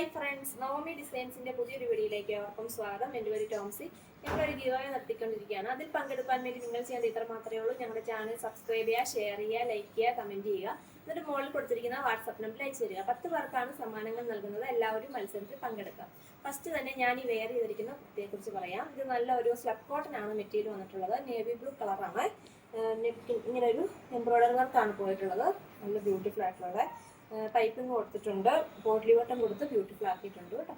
Hi friends Naomi ഡിസൈൻസിന്റെ പുതിയൊരു വീഡിയോയിലേക്ക് അവർക്കും സ്വാഗതം. എന്റെ പേര് ടോംസി. ഞങ്ങളൊരു ഗീവായ നടത്തിക്കൊണ്ടിരിക്കുകയാണ്. അതിൽ പങ്കെടുക്കാൻ വേണ്ടി നിങ്ങൾ ചെയ്യേണ്ട ഇത്ര മാത്രമേ ഉള്ളൂ. ഞങ്ങളുടെ ചാനൽ സബ്സ്ക്രൈബ് ചെയ്യുക ഷെയർ ചെയ്യുക ലൈക്ക് ചെയ്യുക കമന്റ് ചെയ്യുക. എന്നിട്ട് മുകളിൽ കൊടുത്തിരിക്കുന്ന വാട്സപ്പ് നമ്പറിൽ അയച്ചു തരിക. പത്ത് പേർക്കാണ് സമ്മാനങ്ങൾ നൽകുന്നത്. എല്ലാവരും മത്സരത്തിൽ പങ്കെടുക്കാം ഫസ്റ്റ് തന്നെ ഞാൻ ഈ വെയർ ചെയ്തിരിക്കുന്ന കുർത്തിയെക്കുറിച്ച് പറയാം. ഇത് നല്ല ഒരു സ്ലബ് കോട്ടൺ ആണ് മെറ്റീരിയൽ വന്നിട്ടുള്ളത്. നേവി ബ്ലൂ കളറാണ് ഇങ്ങനെ ഒരു എംബ്രോയിഡറി വർക്കാണ് പോയിട്ടുള്ളത്. നല്ല ബ്യൂട്ടിഫുൾ ആയിട്ടുള്ള പൈപ്പിംഗ് കൊടുത്തിട്ടുണ്ട്. ബോട്ടിലി വട്ടം കൊടുത്ത് ബ്യൂട്ടിഫുൾ ആക്കിയിട്ടുണ്ട് കേട്ടോ.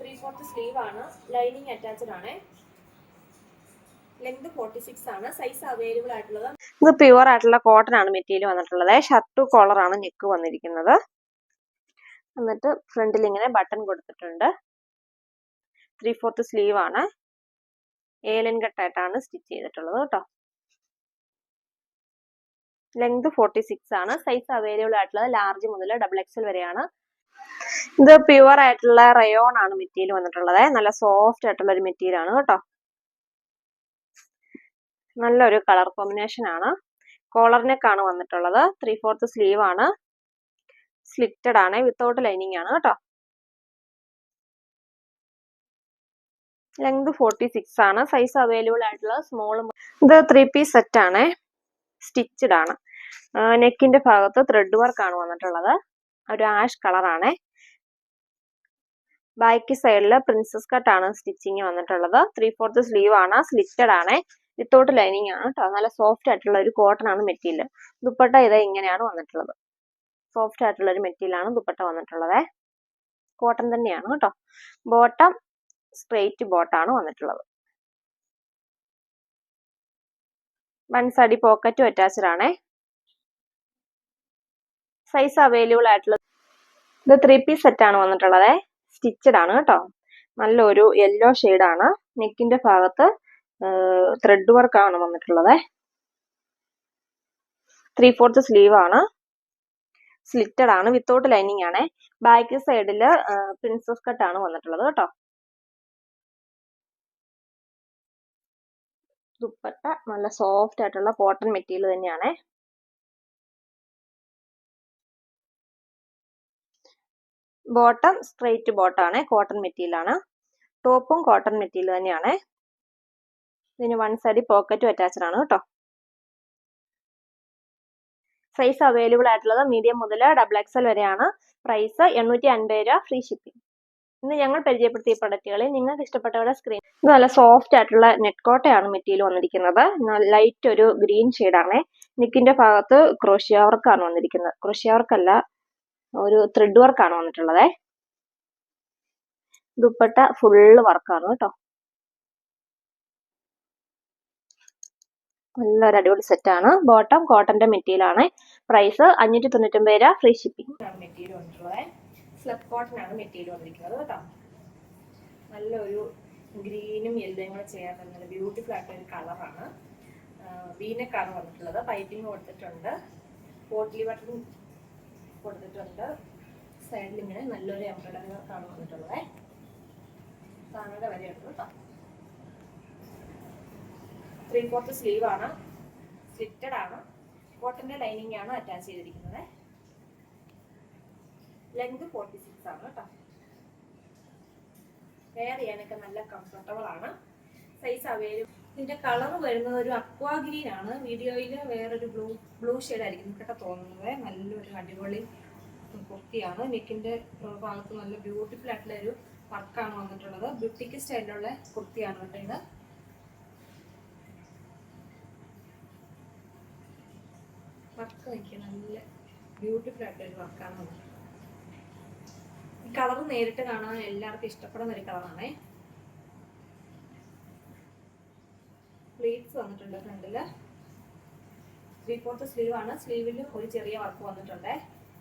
ത്രീ ഫോർത്ത് സ്ലീവ് ആണ്. ലൈനിങ് അറ്റാച്ച്ഡ് ആണ്. ലെങ്ത് ഫോർട്ടി സിക്സ് ആണ് സൈസ് ആയിട്ടുള്ളത്. ഇത് പ്യുവർ ആയിട്ടുള്ള കോട്ടൺ ആണ് മെറ്റീരിയൽ വന്നിട്ടുള്ളത്. ഷർട്ട് കോളർ ആണ് നെക്ക് വന്നിരിക്കുന്നത്. എന്നിട്ട് ഫ്രണ്ടിൽ ഇങ്ങനെ ബട്ടൺ കൊടുത്തിട്ടുണ്ട്. ത്രീ ഫോർത്ത് സ്ലീവ് ആണ്. ഏലൻ കട്ടായിട്ടാണ് സ്റ്റിച്ച് ചെയ്തിട്ടുള്ളത് കേട്ടോ. ലെങ്ത് ഫോർട്ടി സിക്സ് ആണ്. സൈസ് അവൈലബിൾ ആയിട്ടുള്ളത് ലാർജ് മുതൽ ഡബിൾ എക്സൽ വരെയാണ്. ഇത് പ്യുവർ ആയിട്ടുള്ള റയോൺ ആണ് മെറ്റീരിയൽ വന്നിട്ടുള്ളത്. നല്ല സോഫ്റ്റ് ആയിട്ടുള്ള ഒരു മെറ്റീരിയൽ ആണ് കേട്ടോ. നല്ലൊരു കളർ കോമ്പിനേഷൻ ആണ്. കോളർ നെക്ക് ആണ് വന്നിട്ടുള്ളത്. ത്രീ ഫോർത്ത് സ്ലീവ് ആണ്. സ്ലിറ്റഡ് ആണ്. വിത്തൗട്ട് ലൈനിങ് ആണ് കേട്ടോ. ലെങ്ത് ഫോർട്ടി സിക്സ് ആണ്. സൈസ് അവൈലബിൾ ആയിട്ടുള്ള സ്മോൾ ഇത് ത്രീ പീസ് സെറ്റ് ആണ് സ്റ്റിച്ചഡ് ആണ്. നെക്കിന്റെ ഭാഗത്ത് ത്രെഡ് വർക്ക് ആണ് വന്നിട്ടുള്ളത്. ഒരു ആഷ് കളറാണ്. ബാക്ക് സൈഡിൽ പ്രിൻസസ് കട്ട് ആണ് സ്റ്റിച്ചിങ് വന്നിട്ടുള്ളത്. ത്രീ ഫോർത്ത് സ്ലീവ് ആണ്. സ്ലിറ്റഡ് ആണ്. വിത്തൗട്ട് ലൈനിങ് ആണ് കേട്ടോ നല്ല സോഫ്റ്റ് ആയിട്ടുള്ള ഒരു കോട്ടൺ ആണ് മെറ്റീരിയൽ ദുപ്പട്ട ഇത് ഇങ്ങനെയാണ് വന്നിട്ടുള്ളത്. സോഫ്റ്റ് ആയിട്ടുള്ള ഒരു മെറ്റീരിയൽ ആണ് ദുപ്പട്ട വന്നിട്ടുള്ളത്. കോട്ടൺ തന്നെയാണ് കേട്ടോ ബോട്ടം സ്ട്രെയിറ്റ് ബോട്ടാണ് വന്നിട്ടുള്ളത്. വൺ സൈഡി പോക്കറ്റും അറ്റാച്ച്ഡ് ആണേ. സൈസ് അവൈലബിൾ ആയിട്ടുള്ളത് ഇത് ത്രീ പീസ് സെറ്റ് ആണ് വന്നിട്ടുള്ളത്. സ്റ്റിച്ചഡ് ആണ് കേട്ടോ. നല്ലൊരു യെല്ലോ ആണ്. നെക്കിന്റെ ഭാഗത്ത് ത്രെഡ് ആണ് വന്നിട്ടുള്ളത്. ത്രീ ഫോർത്ത് സ്ലീവ് ആണ്. സ്ലിറ്റഡ് ആണ് വിത്തൗട്ട് ലൈനിങ് ആണ്. ബാക്ക് സൈഡിൽ പ്രിൻസസ് കട്ട് ആണ് വന്നിട്ടുള്ളത് കേട്ടോ. ദുപ്പട്ട നല്ല സോഫ്റ്റ് ആയിട്ടുള്ള കോട്ടൺ മെറ്റീരിയൽ തന്നെയാണ്. ബോട്ടം സ്ട്രെയിറ്റ് ബോട്ടാണ് കോട്ടൺ മെറ്റീരിയൽ ആണ്. ടോപ്പും കോട്ടൺ മെറ്റീരിയൽ തന്നെയാണ്. ഇതിന് വൺ സൈഡ് പോക്കറ്റും അറ്റാച്ച്ഡ് ആണ് കേട്ടോ. സൈസ് അവൈലബിൾ ആയിട്ടുള്ളത് മീഡിയം മുതൽ ഡബിൾ എക്സൽ വരെയാണ്. പ്രൈസ് എണ്ണൂറ്റി അൻപത് രൂപ ഫ്രീ ഷിപ്പിംഗ് ഇന്ന് ഞങ്ങൾ പരിചയപ്പെടുത്തിയ പ്രൊഡക്റ്റുകളിൽ നിങ്ങൾക്ക് ഇഷ്ടപ്പെട്ടവരുടെ സ്ക്രീൻ നല്ല സോഫ്റ്റ് ആയിട്ടുള്ള നെറ്റ് കോട്ടയാണ് മെറ്റീരിയൽ വന്നിരിക്കുന്നത്. ലൈറ്റ് ഒരു ഗ്രീൻ ഷെയ്ഡാണ് നിക്കിന്റെ ഭാഗത്ത് ക്രോഷ്യ വർക്കാണ് വന്നിരിക്കുന്നത്. ക്രോഷ്യ വർക്കല്ല ഒരു ത്രെഡ് വർക്കാണ് വന്നിട്ടുള്ളത്. ദുപ്പട്ട ഫുള്ള് വർക്കാണ് കേട്ടോ. നല്ലൊരു അടിപൊളി സെറ്റാണ് ബോട്ടം കോട്ടന്റെ മെറ്റീരിയൽ ആണ്. പ്രൈസ് അഞ്ഞൂറ്റി തൊണ്ണൂറ്റൊമ്പത് രൂപ free shipping material slub cotton ആണ് മെറ്റീരിയൽ വന്നിരിക്കുന്നത് കേട്ടോ. നല്ലൊരു ഗ്രീനും യെല്ലോയും കൂടെ ചേർന്ന് നല്ല ബ്യൂട്ടിഫുൾ ആയിട്ടൊരു കളറാണ് വീനക്കാണ് വന്നിട്ടുള്ളത്. പൈപ്പിംഗ് കൊടുത്തിട്ടുണ്ട്. പോട്ട്ലി ബട്ടൺ കൊടുത്തിട്ടുണ്ട്. സൈഡിൽ ഇങ്ങനെ നല്ലൊരു എംബ്രോയിഡറി വർക്കാണ് വന്നിട്ടുള്ളത് താഴെ വരെയുണ്ട് കേട്ടോ. ത്രീ ഫോർത്ത് സ്ലീവ് ആണ്. സ്ലിറ്റഡ് ആണ്. കോട്ടന്റെ ലൈനിങ് ആണ് അറ്റാച്ച് ചെയ്തിരിക്കുന്നത്. ലെങ്ത് ഫോർട്ടി സിക്സ് ആണ് കേട്ടോ. വെയർ ചെയ്യാനൊക്കെ നല്ല കംഫർട്ടബിൾ ആണ്. സൈസ് അവൈലബിൾ ഇതിന്റെ കളർ വരുന്നത് ഒരു അക്വാ ഗ്രീൻ ആണ്. വീഡിയോയിൽ വേറൊരു ബ്ലൂ ബ്ലൂ ഷെയ്ഡ് ആയിരിക്കും. കേട്ടോ തോന്നുന്നത്. നല്ലൊരു അടിപൊളി കുർത്തിയാണ്. നെക്കിന്റെ ഭാഗത്ത് നല്ല ബ്യൂട്ടിഫുൾ ആയിട്ടുള്ള ഒരു വർക്കാണ് വന്നിട്ടുള്ളത്. ബ്യൂട്ടിക്ക് സ്റ്റൈലിലുള്ള കുർത്തിയാണ് കേട്ടോ ഇത്. വർക്ക് നോക്കിയാൽ നല്ല ബ്യൂട്ടിഫുൾ ആയിട്ടുള്ള ഒരു വർക്കാണ് വന്നിട്ടുള്ളത്. കളർ നേരിട്ട് കാണാൻ എല്ലാവർക്കും ഇഷ്ടപ്പെടുന്ന ഒരു കളറാണേ. പ്ലീറ്റ്സ് വന്നിട്ടുണ്ട് ഫ്രണ്ടിൽ. ത്രീ ഫോർത്ത് സ്ലീവ് ആണ് സ്ലീവിൽ ഒരു ചെറിയ വർക്ക് വന്നിട്ടുണ്ട്.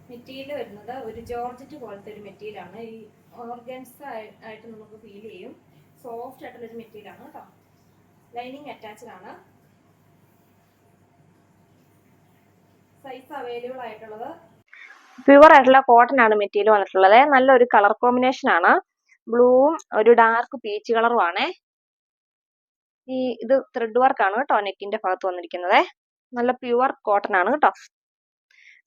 മെറ്റീരിയൽ വരുന്നത് ഒരു ജോർജറ്റ് പോലത്തെ ഒരു മെറ്റീരിയൽ ആണ് ഈ ഓർഗൻസ് ആയിട്ട് നമുക്ക് ഫീൽ ചെയ്യും. സോഫ്റ്റ് ആയിട്ടുള്ള ഒരു മെറ്റീരിയൽ ആണ് കേട്ടോ. ലൈനിങ് അറ്റാച്ച്ഡ് ആണ്. സൈസ് അവൈലബിൾ ആയിട്ടുള്ളത് പ്യുവർ ആയിട്ടുള്ള കോട്ടൺ ആണ് മെറ്റീരിയൽ വന്നിട്ടുള്ളത്. നല്ലൊരു കളർ കോമ്പിനേഷൻ ആണ്. ബ്ലൂവും ഒരു ഡാർക്ക് പീച്ച് കളറും ആണ്. ഈ ഇത് ത്രെഡ് വർക്ക് ആണ് കേട്ടോ നെക്കിന്റെ ഭാഗത്ത് വന്നിരിക്കുന്നത്. നല്ല പ്യുവർ കോട്ടൺ ആണ് കേട്ടോ.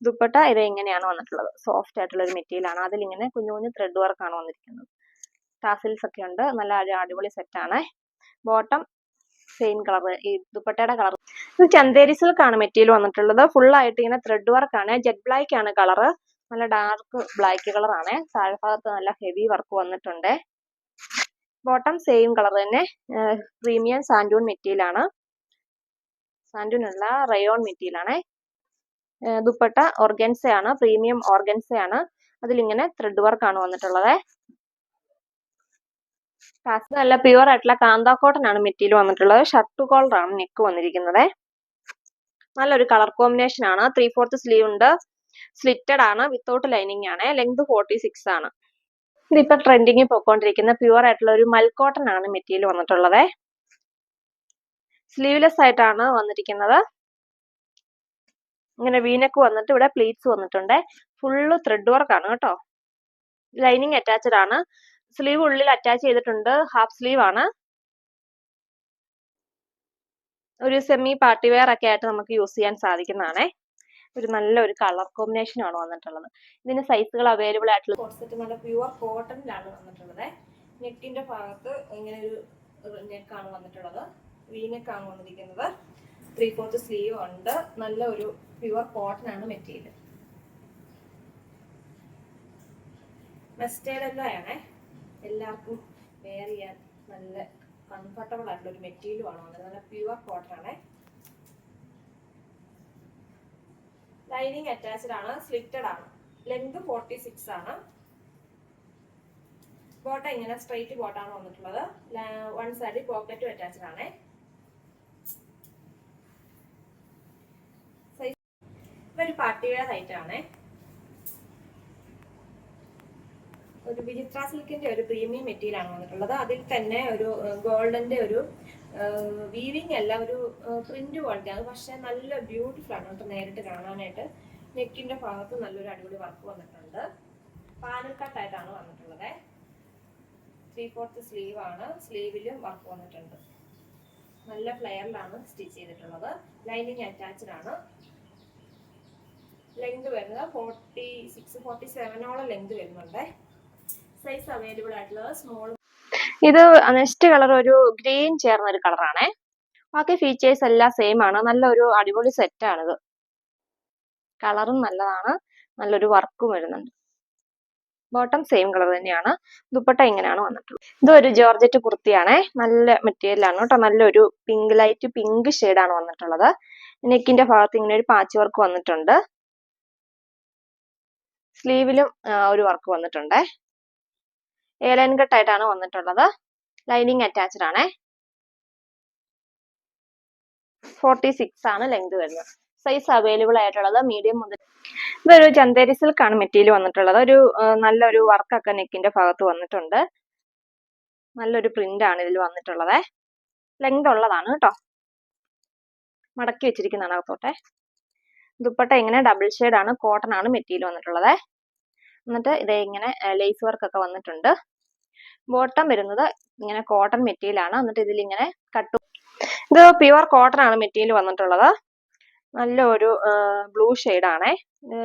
ദുപ്പട്ട ഇത് ഇങ്ങനെയാണ് വന്നിട്ടുള്ളത്. സോഫ്റ്റ് ആയിട്ടുള്ള ഒരു മെറ്റീരിയൽ ആണ്. അതിലിങ്ങനെ കുഞ്ഞു കുഞ്ഞു ത്രെഡ് വർക്ക് ആണ് വന്നിരിക്കുന്നത്. ടാസിൽസ് ഒക്കെ ഉണ്ട്. നല്ല അടിപൊളി സെറ്റ് ആണ്. ബോട്ടം സെയിം കളർ ഈ ദുപ്പട്ടയുടെ കളർ. ഇത് ചന്തേരി സിൽക്ക് ആണ് മെറ്റീരിയൽ വന്നിട്ടുള്ളത്. ഫുൾ ആയിട്ട് ഇങ്ങനെ ത്രെഡ് വർക്ക് ആണ്. ജെറ്റ് ബ്ലാക്ക് ആണ് കളർ നല്ല ഡാർക്ക് ബ്ലാക്ക് കളർ ആണ്. താഴ്ഭാഗത്ത് നല്ല ഹെവി വർക്ക് വന്നിട്ടുണ്ട്. ബോട്ടം സെയിം കളർ തന്നെ. പ്രീമിയം സാൻഡൂൺ മെറ്റീരിയൽ ആണ്. സാൻഡൂൺ അല്ല റയോൺ മെറ്റീരിയൽ ആണ്. ദുപ്പട്ട ഓർഗൻസ ആണ്. പ്രീമിയം ഓർഗൻസ ആണ്. അതിലിങ്ങനെ ത്രെഡ് വർക്ക് ആണ് വന്നിട്ടുള്ളത്. കാസ് നല്ല പ്യുവർ ആയിട്ടുള്ള കാന്ത കോട്ടൺ ആണ് മെറ്റീരിയൽ വന്നിട്ടുള്ളത്. ഷർട്ട് കോളർ ആണ് നെക്ക് വന്നിരിക്കുന്നത്. നല്ലൊരു കളർ കോമ്പിനേഷൻ ആണ്. ത്രീ ഫോർത്ത് സ്ലീവ് ഉണ്ട്. സ്ലിറ്റഡ് ആണ് വിത്തൗട്ട് ലൈനിങ് ആണ്. ലെങ്ത് ഫോർട്ടി സിക്സ് ആണ്. ഇതിപ്പോ ട്രെൻഡിങ്ങിൽ പോയിക്കൊണ്ടിരിക്കുന്ന പ്യുവർ ആയിട്ടുള്ള ഒരു മൽക്കോട്ടൺ ആണ് മെറ്റീരിയൽ വന്നിട്ടുള്ളത്. സ്ലീവ്ലെസ് ആയിട്ടാണ് വന്നിരിക്കുന്നത്. ഇങ്ങനെ വീനക്ക് വന്നിട്ട് ഇവിടെ പ്ലീറ്റ്സ് വന്നിട്ടുണ്ട്. ഫുള്ള് ത്രെഡ് വർക്ക് ആണ് കേട്ടോ. ലൈനിങ് അറ്റാച്ച്ഡ് ആണ്. സ്ലീവ് ഉള്ളിൽ അറ്റാച്ച് ചെയ്തിട്ടുണ്ട്. ഹാഫ് സ്ലീവ് ആണ്. ഒരു സെമി പാർട്ടി വെയർ ഒക്കെ ആയിട്ട് നമുക്ക് യൂസ് ചെയ്യാൻ സാധിക്കുന്നതാണേ. ഒരു നല്ല ഒരു കളർ കോമ്പിനേഷൻ ആണ് വന്നിട്ടുള്ളത്. ഇതിന് സൈസുകൾ അവൈലബിൾ ആയിട്ടുള്ള കോൺസെപ്റ്റ് നല്ല പ്യുവർ കോട്ടണിലാണ് വന്നിട്ടുള്ളത്. നെക്കിന്റെ ഭാഗത്ത് ഇങ്ങനെ ഒരു നെക്കാണ് വന്നിട്ടുള്ളത്. വി നെക്കാണ് വന്നിരിക്കുന്നത്. ത്രീ ഫോർത്ത് സ്ലീവ് ഉണ്ട്. നല്ല ഒരു പ്യുവർ കോട്ടൺ ആണ് മെറ്റീരിയൽ. മെസ്റ്റേഡ് എല്ലാം ആണേ എല്ലാവർക്കും വെയർ ചെയ്യാൻ നല്ല കംഫർട്ടബിൾ ആയിട്ടുള്ള ഒരു മെറ്റീരിയലും ആണ് വന്നത് നല്ല പ്യുവർ കോട്ടൺ ആണേ. ലൈനിങ് അറ്റാച്ച്ഡ് ആണ് സ്ലിറ്റഡ് ആണ്. ലെങ്ത് ഫോർട്ടി സിക്സ് ആണ് ബോട്ട ഇങ്ങനെ സ്ട്രൈറ്റ് ബോട്ടാണ് വന്നിട്ടുള്ളത്. വൺ സൈഡ് പോക്കറ്റും അറ്റാച്ച്ഡ് ആണ്. ഒരു പാർട്ടി വെയർ ഐറ്റം ആണ് ഒരു വിചിത്ര സിൽക്കിന്റെ ഒരു പ്രീമിയം മെറ്റീരിയൽ ആണ് വന്നിട്ടുള്ളത്. അതിൽ തന്നെ ഒരു ഗോൾഡന്റെ ഒരു വീവിങ് അല്ല ഒരു പ്രിന്റ് പോലത്തെ അത് പക്ഷേ നല്ല ബ്യൂട്ടിഫുൾ ആണ് കേട്ടോ നേരിട്ട് കാണാനായിട്ട്. നെക്കിന്റെ ഭാഗത്ത് നല്ലൊരു അടിപൊളി വർക്ക് വന്നിട്ടുണ്ട്. പാനൽ കട്ടായിട്ടാണ് വന്നിട്ടുള്ളത്. ത്രീ ഫോർത്ത് സ്ലീവ് ആണ്. സ്ലീവിലും വർക്ക് വന്നിട്ടുണ്ട്. നല്ല ഫ്ലെയറിലാണ് സ്റ്റിച്ച് ചെയ്തിട്ടുള്ളത്. ലൈനിങ് അറ്റാച്ച്ഡ് ആണ്. ലെങ്ത് വരുന്നത് ഫോർട്ടി സിക്സ് ഫോർട്ടി സെവനോളം ലെങ്ത് വരുന്നുണ്ട്. സൈസ് അവൈലബിൾ ആയിട്ടുള്ളത് സ്മോൾ ഇത് നെക്സ്റ്റ് കളർ ഒരു ഗ്രീൻ ചേർന്ന ഒരു കളറാണേ ബാക്കി ഫീച്ചേഴ്സ് എല്ലാം സെയിം ആണ്. നല്ലൊരു അടിപൊളി സെറ്റ് ആണിത്. കളറും നല്ലതാണ്. നല്ലൊരു വർക്കും വരുന്നുണ്ട്. ബോട്ടം സെയിം കളർ തന്നെയാണ്. ദുപ്പട്ട ഇങ്ങനെയാണ് വന്നിട്ടുള്ളത്. ഇതൊരു ജോർജറ്റ് കുർത്തിയാണേ. നല്ല മെറ്റീരിയലാണ് കേട്ടോ. നല്ലൊരു പിങ്ക് ലൈറ്റ് പിങ്ക് ആണ് വന്നിട്ടുള്ളത്. നെക്കിന്റെ ഭാഗത്ത് ഇങ്ങനെ ഒരു പാച്ച് വർക്ക് വന്നിട്ടുണ്ട്. സ്ലീവിലും ഒരു വർക്ക് വന്നിട്ടുണ്ടേ. ഏലൻ കട്ടായിട്ടാണ് വന്നിട്ടുള്ളത്. ലൈനിങ് അറ്റാച്ച്ഡ് ആണേ. ഫോർട്ടി സിക്സ് ആണ് ലെങ്ത് വരുന്നത്. സൈസ് അവൈലബിൾ ആയിട്ടുള്ളത് മീഡിയം മുതൽ ഇതൊരു ചന്തേരി സിൽക്ക് ആണ് മെറ്റീരിയൽ വന്നിട്ടുള്ളത്. ഒരു നല്ലൊരു വർക്കൊക്കെ നെക്കിന്റെ ഭാഗത്ത് വന്നിട്ടുണ്ട്. നല്ലൊരു പ്രിന്റ് ആണ് ഇതിൽ വന്നിട്ടുള്ളത്. ലെങ്ത് ഉള്ളതാണ് കേട്ടോ. മടക്കി വെച്ചിരിക്കുന്നതാണ് അകത്തോട്ടെ. ദുപ്പട്ട എങ്ങനെ ഡബിൾ ഷെയ്ഡ് ആണ് കോട്ടൺ ആണ് മെറ്റീരിയൽ വന്നിട്ടുള്ളത്. എന്നിട്ട് ഇതേ ഇങ്ങനെ ലേസ് വർക്ക് ഒക്കെ വന്നിട്ടുണ്ട്. ബോട്ടം വരുന്നത് ഇങ്ങനെ കോട്ടൺ മെറ്റീരിയൽ ആണ്. എന്നിട്ട് ഇതിൽ ഇങ്ങനെ കട്ടു ഇത് പ്യുവർ കോട്ടൺ ആണ് മെറ്റീരിയൽ വന്നിട്ടുള്ളത്. നല്ല ഒരു ബ്ലൂ ആണേ.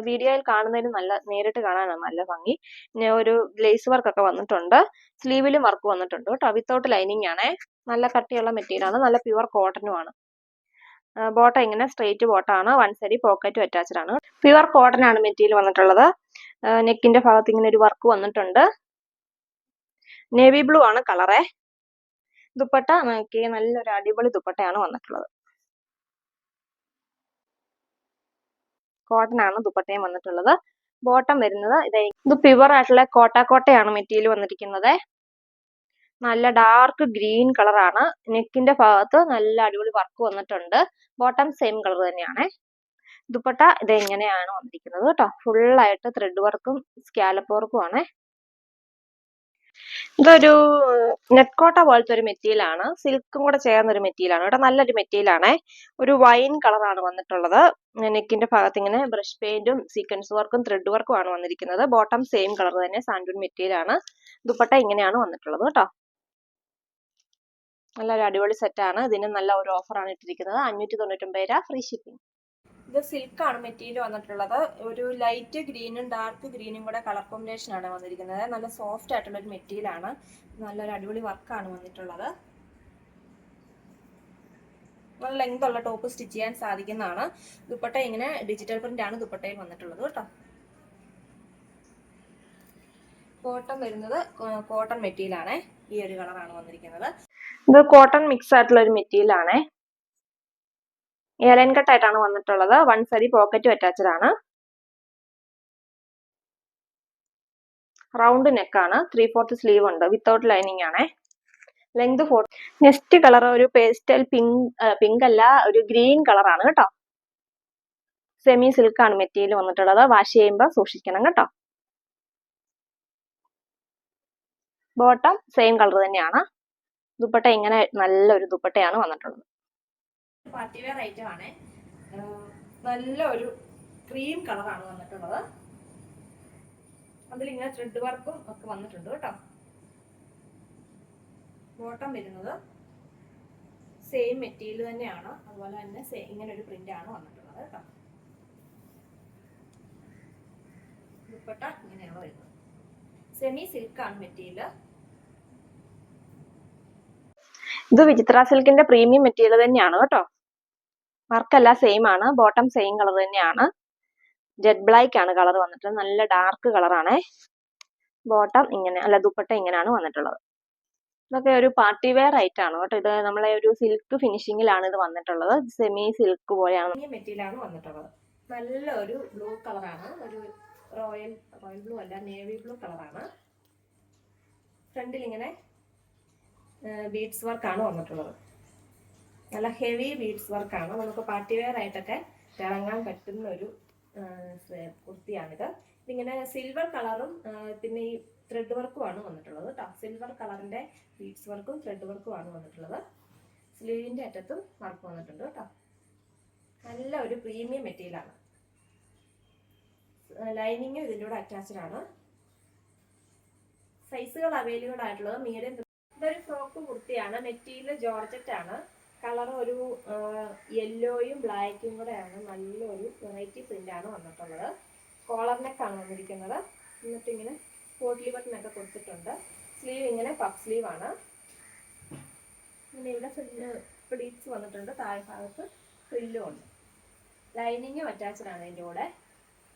വീഡിയോയിൽ കാണുന്നതിന് നല്ല നേരിട്ട് കാണാനാണ് നല്ല ഭംഗി. പിന്നെ ഒരു ലേസ് വർക്ക് ഒക്കെ വന്നിട്ടുണ്ട്. സ്ലീവിലും വർക്ക് വന്നിട്ടുണ്ട് കേട്ടോ. വിത്തൗട്ട് ലൈനിങ് ആണേ. നല്ല കട്ടിയുള്ള മെറ്റീരിയൽ ആണ്. നല്ല പ്യുവർ കോട്ടനുമാണ് ബോട്ടം ഇങ്ങനെ സ്ട്രെയിറ്റ് ബോട്ടാണ്. വൺ സൈഡിൽ പോക്കറ്റും അറ്റാച്ച്ഡ് ആണ്. പ്യുവർ കോട്ടൺ ആണ് മെറ്റീരിയൽ വന്നിട്ടുള്ളത്. നെക്കിന്റെ ഭാഗത്ത് ഇങ്ങനെ ഒരു വർക്ക് വന്നിട്ടുണ്ട്. നേവി ബ്ലൂ ആണ് കളറേ ദുപ്പട്ട നോക്കി നല്ലൊരു അടിപൊളി ദുപ്പട്ടയാണ് വന്നിട്ടുള്ളത്. കോട്ടൺ ആണ് ദുപ്പട്ടയും വന്നിട്ടുള്ളത്. ബോട്ടം വരുന്നത് ഇതേ ഇത് പ്യുവർ ആയിട്ടുള്ള കോട്ടാക്കോട്ടയാണ് മെറ്റീരിയൽ വന്നിരിക്കുന്നത്. നല്ല ഡാർക്ക് ഗ്രീൻ കളറാണ് നെക്കിന്റെ ഭാഗത്ത് നല്ല അടിപൊളി വർക്ക് വന്നിട്ടുണ്ട്. ബോട്ടം സെയിം കളർ തന്നെയാണ്. ദുപ്പട്ട ഇത് എങ്ങനെയാണ് വന്നിരിക്കുന്നത് കേട്ടോ ഫുൾ ആയിട്ട് ത്രെഡ് വർക്കും സ്കാലപ്പ് വർക്കും ആണ്. ഇതൊരു നെറ്റ് കോട്ട പോലത്തെ ഒരു മെറ്റീരിയൽ ആണ്. സിൽക്കും കൂടെ ചേർന്ന ഒരു മെറ്റീരിയൽ ആണ്. കേട്ടോ നല്ലൊരു മെറ്റീരിയൽ ആണ്. ഒരു വൈൻ കളറാണ് വന്നിട്ടുള്ളത്. നെക്കിന്റെ ഭാഗത്ത് ഇങ്ങനെ ബ്രഷ് പെയിന്റും സീക്വൻസ് വർക്കും ത്രെഡ് വർക്കും ആണ് വന്നിരിക്കുന്നത്. ബോട്ടം സെയിം കളർ തന്നെ സാൻഡൂൺ മെറ്റീരിയൽ ആണ്. ദുപ്പട്ട ഇങ്ങനെയാണ് വന്നിട്ടുള്ളത് കേട്ടോ നല്ലൊരു അടിപൊളി സെറ്റാണ് ഇതിന് നല്ല ഒരു ഓഫറാണ് ഇട്ടിരിക്കുന്നത്. അഞ്ഞൂറ്റി തൊണ്ണൂറ്റൊമ്പത് രൂപ ഫ്രീ ഷിപ്പിംഗ് ഇത് ആണ് മെറ്റീരിയൽ വന്നിട്ടുള്ളത്. ഒരു ലൈറ്റ് ഗ്രീനും ഡാർക്ക് ഗ്രീനും കൂടെ കളർ കോമ്പിനേഷൻ ആണ് വന്നിരിക്കുന്നത്. നല്ല സോഫ്റ്റ് ആയിട്ടുള്ള ഒരു മെറ്റീരിയൽ ആണ്. നല്ലൊരു അടിപൊളി വർക്കാണ് വന്നിട്ടുള്ളത്. നല്ല ലെങ്ത് ഉള്ള ടോപ്പ് സ്റ്റിച്ച് ചെയ്യാൻ സാധിക്കുന്നതാണ്. ദുപ്പട്ട ഇങ്ങനെ ഡിജിറ്റൽ പ്രിന്റ് ആണ് ദുപ്പട്ടയിൽ വന്നിട്ടുള്ളത് കേട്ടോ. കോട്ടൺ വരുന്നത് കോട്ടൺ മെറ്റീരിയൽ ആണ്. ഈ ഒരു കളറാണ് വന്നിരിക്കുന്നത്. ഇത് കോട്ടൺ മിക്സ് ആയിട്ടുള്ള ഒരു മെറ്റീരിയൽ ആണ്. കട്ട് ആയിട്ടാണ് വന്നിട്ടുള്ളത്. വൺ സൈഡ് പോക്കറ്റ് അറ്റാച്ച്ഡ് ആണ്. റൗണ്ട് നെക്കാണ് ത്രീ ഫോർത്ത് സ്ലീവ് ഉണ്ട്. വിത്തൗട്ട് ലൈനിങ് ആണ്. ലെങ്ത് ഫോർ നെക്സ്റ്റ് കളർ ഒരു പേസ്റ്റൽ പിങ്ക് പിങ്ക് അല്ല ഒരു ഗ്രീൻ കളറാണ് കേട്ടോ. സെമി സിൽക്ക് ആണ് മെറ്റീരിയൽ വന്നിട്ടുള്ളത്. വാഷ് ചെയ്യുമ്പോൾ സൂക്ഷിക്കണം കേട്ടോ. ബോട്ടം സെയിം കളർ തന്നെയാണ്. ദുപ്പട്ട ഇങ്ങനെ നല്ലൊരു ദുപ്പട്ടയാണ് വന്നിട്ടുള്ളത്. പാർട്ടി വെയർ ഐറ്റം ആണ്. നല്ല ഒരു ക്രീം കളറാണ് വന്നിട്ടുള്ളത്. അതിലിങ്ങനെ ത്രെഡ് വർക്കും ഒക്കെ വന്നിട്ടുണ്ട് കേട്ടോ. ബോട്ടം വരുന്നത് സെയിം മെറ്റീരിയൽ തന്നെയാണ്. അതുപോലെ തന്നെ ഇങ്ങനെ ഒരു പ്രിന്റ് ആണ് വന്നിട്ടുള്ളത് കേട്ടോ. ദുപ്പട്ട ഇങ്ങനെയാണ് വരുന്നത്. സെമി സിൽക്കാണ് മെറ്റീരിയൽ ഇത് വിചിത്ര സിൽക്കിന്റെ പ്രീമിയം മെറ്റീരിയൽ തന്നെയാണ് കേട്ടോ. വർക്കല്ല സെയിം ആണ്. ബോട്ടം സെയിം കളർ തന്നെയാണ്. ജെറ്റ് ബ്ലാക്ക് ആണ് കളർ വന്നിട്ട് നല്ല ഡാർക്ക് കളറാണ് ബോട്ടം ഇങ്ങനെ അല്ല ദുപ്പട്ട ഇങ്ങനെയാണ് വന്നിട്ടുള്ളത്. ഇതൊക്കെ ഒരു പാർട്ടി വെയർ ആയിട്ട് ആണ് കേട്ടോ. ഇത് നമ്മളെ ഒരു സിൽക്ക് ഫിനിഷിങ്ങിലാണ് ഇത് വന്നിട്ടുള്ളത്. സെമി സിൽക്ക് പോലെയാണ്. മെറ്റീരിയലാണ് വന്നിട്ടുള്ളത്. നല്ല ഒരു ബ്ലൂ കളറാണ് ഒരു റോയൽ റോയൽ ബ്ലൂ അല്ല നേവി ബ്ലൂ കളറാണ് ഫ്രണ്ടിൽ ഇങ്ങനെ ബീഡ്സ് വർക്കാണ് വന്നിട്ടുള്ളത്. നല്ല ഹെവി ബീഡ്സ് വർക്കാണ് നമുക്ക് പാർട്ടി വെയർ ആയിട്ടൊക്കെ ഇറങ്ങാൻ പറ്റുന്ന ഒരു കുർത്തിയാണിത്. ഇതിങ്ങനെ സിൽവർ കളറും പിന്നെ ഈ ത്രെഡ് വർക്കുമാണ് വന്നിട്ടുള്ളത് കേട്ടോ സിൽവർ കളറിന്റെ ബീഡ്സ് വർക്കും ത്രെഡ് വർക്കുമാണ് വന്നിട്ടുള്ളത്. സ്ലീവിന്റെ അറ്റത്തും വർക്ക് വന്നിട്ടുണ്ട് കേട്ടോ നല്ല ഒരു പ്രീമിയം മെറ്റീരിയലാണ് ലൈനിങ് ഇതിന്റെ കൂടെ അറ്റാച്ച്ഡ് ആണ്. സൈസുകൾ അവൈലബിൾ ആയിട്ടുള്ളത് മീഡിയം ഇതൊരു ഫ്രോക്ക് കുർത്തിയാണ്. മെറ്റീരിയൽ ജോർജറ്റ് ആണ്. കളർ ഒരു യെല്ലോയും ബ്ലാക്കും കൂടെയാണ്. നല്ലൊരു വെറൈറ്റി പ്രിന്റ് ആണ് വന്നിട്ടുള്ളത്. കോളർ നെക്കാണ് വന്നിരിക്കുന്നത്. എന്നിട്ട് ഇങ്ങനെ പോട്ട്ലി ബട്ടൺ ഒക്കെ കൊടുത്തിട്ടുണ്ട്. സ്ലീവ് ഇങ്ങനെ പഫ് സ്ലീവ് ആണ്. പിന്നെ ഇവിടെ പ്ലീറ്റ്സ് വന്നിട്ടുണ്ട്. താഴെ ഭാഗത്ത് ഫ്രില്ലും ഉണ്ട്. ലൈനിങ്ങും അറ്റാച്ച്ഡ് ആണ് ഇതിന്റെ കൂടെ.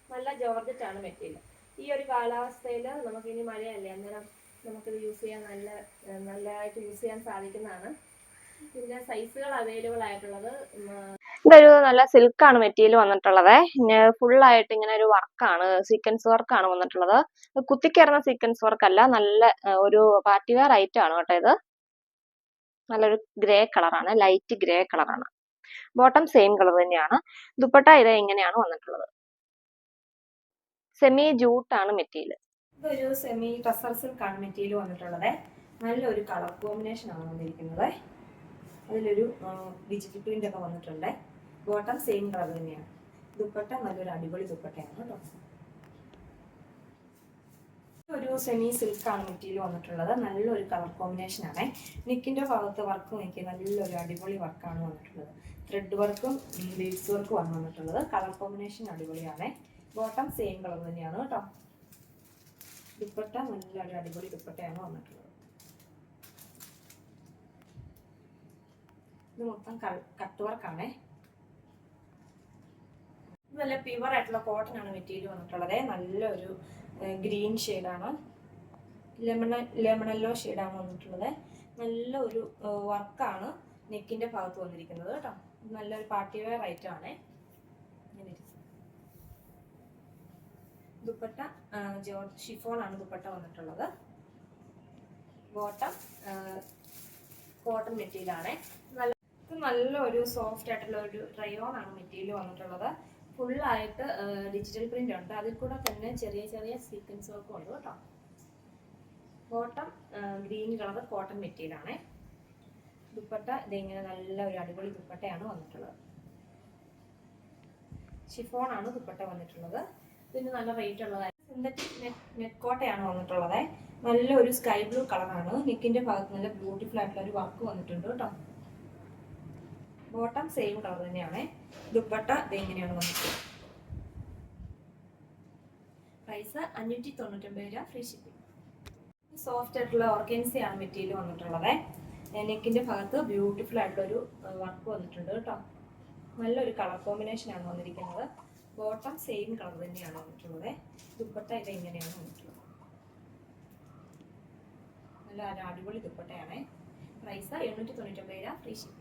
നല്ല ജോർജറ്റ് ആണ് മെറ്റീരിയൽ. ഈ ഒരു കാലാവസ്ഥയിൽ നമുക്ക് ഇനി മഴയല്ലേ? അന്നേരം നമുക്കിത് യൂസ് ചെയ്യാൻ നല്ല നല്ലതായിട്ട് യൂസ് ചെയ്യാൻ സാധിക്കുന്നതാണ്. പിന്നെ സൈസുകൾ അവൈലബിൾ ആയിട്ടുള്ളത് ഇതൊരു നല്ല സിൽക്ക് ആണ് മെറ്റീരിയൽ വന്നിട്ടുള്ളത്. full ആയിട്ട് ഇങ്ങനെ ഒരു വർക്കാണ് സീക്വൻസ് വർക്കാണ് വന്നിട്ടുള്ളത്. കുത്തിക്കയറുന്ന സീക്വൻസ് വർക്ക് അല്ല നല്ല ഒരു പാർട്ടി വെയർ ഐറ്റം ആണ് കേട്ടോ ഇത്. നല്ലൊരു ഗ്രേ കളറാണ് ലൈറ്റ് ഗ്രേ കളറാണ് ബോട്ടം സെയിം കളർ തന്നെയാണ്. ദുപ്പട്ട ഇത് ഇങ്ങനെയാണ് വന്നിട്ടുള്ളത്. സെമി ജൂട്ട് ആണ് മെറ്റീരിയൽ ഇതൊരു സെമി ടസർ സിൽക്കാണ് മെറ്റീരിയൽ വന്നിട്ടുള്ളത്. നല്ലൊരു കളർ കോമ്പിനേഷൻ ആണ് വന്നിരിക്കുന്നത്. അതിലൊരു ഡിജിറ്റൽ പ്രിന്റ് ഒക്കെ വന്നിട്ടുണ്ട്. ബോട്ടം സെയിം കളർ തന്നെയാണ്. ദുപ്പട്ട നല്ലൊരു അടിപൊളി ദുപ്പട്ടയാണ് കേട്ടോ. ഒരു സെമി സിൽക്കാണ് മെറ്റീരിയൽ വന്നിട്ടുള്ളത്. നല്ലൊരു കളർ കോമ്പിനേഷൻ ആണ്. നെക്കിന്റെ ഭാഗത്ത് വർക്ക് നോക്കി നല്ലൊരു അടിപൊളി വർക്കാണ് വന്നിട്ടുള്ളത്. ത്രെഡ് വർക്കും ലീവ്സ് വർക്കും ആണ് വന്നിട്ടുള്ളത്. കളർ കോമ്പിനേഷൻ അടിപൊളിയാണ്. ബോട്ടം സെയിം കളർ തന്നെയാണ് കേട്ടോ. ദുപ്പട്ട നല്ല ഒരു അടിപൊളി ദുപ്പട്ടയാണ് വന്നിട്ടുള്ളത്. ഇത് മൊത്തം കട്ട് നല്ല പ്യുവർ ആയിട്ടുള്ള കോട്ടൺ ആണ് മെറ്റീരിയൽ വന്നിട്ടുള്ളത്. നല്ലൊരു ഗ്രീൻ ഷെയ്ഡാണ് ലെമണ ലെമണല്ലോ ഷെയ്ഡാണ് വന്നിട്ടുള്ളത്. നല്ല ഒരു വർക്കാണ് നെക്കിന്റെ ഭാഗത്ത് വന്നിരിക്കുന്നത് കേട്ടോ. നല്ലൊരു പാർട്ടി വെയർ ഐറ്റം ആണേ. ഇങ്ങനെ. ദുപ്പട്ട ജോർജ് ഷിഫോൺ ആണ് ദുപ്പട്ട വന്നിട്ടുള്ളത്. ബോട്ടം കോട്ടൺ മെറ്റീരിയൽ ആണ്. നല്ല നല്ലൊരു സോഫ്റ്റ് ആയിട്ടുള്ള ഒരു റയോൺ ആണ് മെറ്റീരിയൽ വന്നിട്ടുള്ളത്. ഫുള്ളായിട്ട് ഡിജിറ്റൽ പ്രിന്റ് ഉണ്ട്. അതിൽ കൂടെ തന്നെ ചെറിയ ചെറിയ സീക്വൻസ് വർക്കും ഉണ്ട് കേട്ടോ. Bottom green colour cotton material ആണ്. ദുപ്പട്ട ഇതിങ്ങനെ നല്ല ഒരു അടിപൊളി ദുപ്പട്ടയാണ് വന്നിട്ടുള്ളത്. ഷിഫോൺ ആണ് ദുപ്പട്ട വന്നിട്ടുള്ളത്. ഇതിന് നല്ല റേറ്റ് ഉള്ളതായി. സിന്തറ്റിക് നെറ്റ് കോട്ടയാണ് വന്നിട്ടുള്ളത്. നല്ല ഒരു സ്കൈ ബ്ലൂ കളറാണ് നെക്കിന്റെ ഭാഗത്ത് നല്ല ബ്യൂട്ടിഫുൾ ആയിട്ടുള്ള ഒരു വർക്ക് വന്നിട്ടുണ്ട് കേട്ടോ. ബോട്ടം സെയിം കളർ തന്നെയാണ്. ദുപ്പട്ട ഇതെങ്ങനെയാണ് വന്നിട്ട് പ്രൈസ് അഞ്ഞൂറ്റി തൊണ്ണൂറ്റൊമ്പത് രൂപ ഫ്രീ ഷിപ്പിംഗ് സോഫ്റ്റ് ആയിട്ടുള്ള ഓർഗൻസിയാണ് മെറ്റീരിയൽ വന്നിട്ടുള്ളത്. നെക്കിന്റെ ഭാഗത്ത് ബ്യൂട്ടിഫുൾ ആയിട്ടുള്ള ഒരു വർക്ക് വന്നിട്ടുണ്ട് കേട്ടോ. നല്ലൊരു കളർ കോമ്പിനേഷൻ ആണ് വന്നിരിക്കുന്നത്. ബോട്ടം സെയിം കളർ തന്നെയാണ് വന്നിട്ടുള്ളത് ദുപ്പട്ട ഇത് ഇങ്ങനെയാണ് വന്നിട്ടുള്ളത് നല്ല അടിപൊളി ദുപ്പട്ടയാണ്. പ്രൈസ് എണ്ണൂറ്റി തൊണ്ണൂറ്റൊമ്പത് രൂപ. Free shipping